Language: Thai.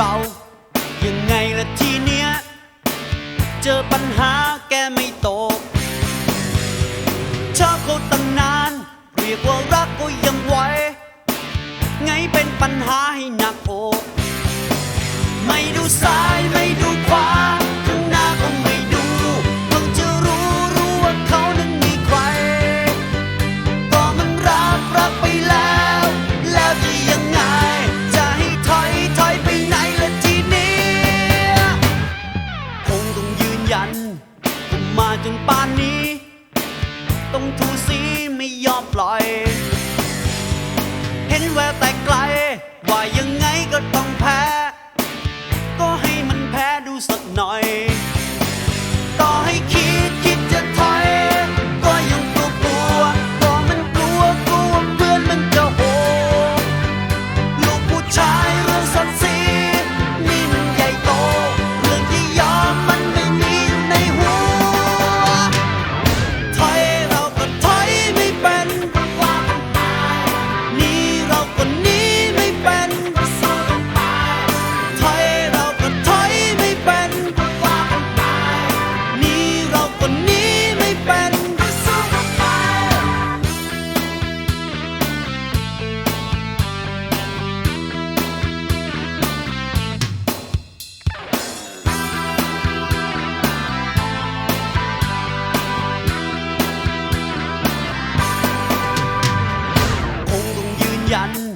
รา ยังไงละทีเนี้ย เจอปัญหาแกไม่ตกชอบเขาตั้งนาน เรียกว่ารักก็ยังไหวไงเป็นปัญหาให้หนัก มาจนป่านนี้ ต้องทูสีไม่ยอมปล่อย เห็นแววแต่ไกล ว่ายังไงก็ต้องแพ้ ก็ให้มันแพ้ดูสักหน่อย ยัน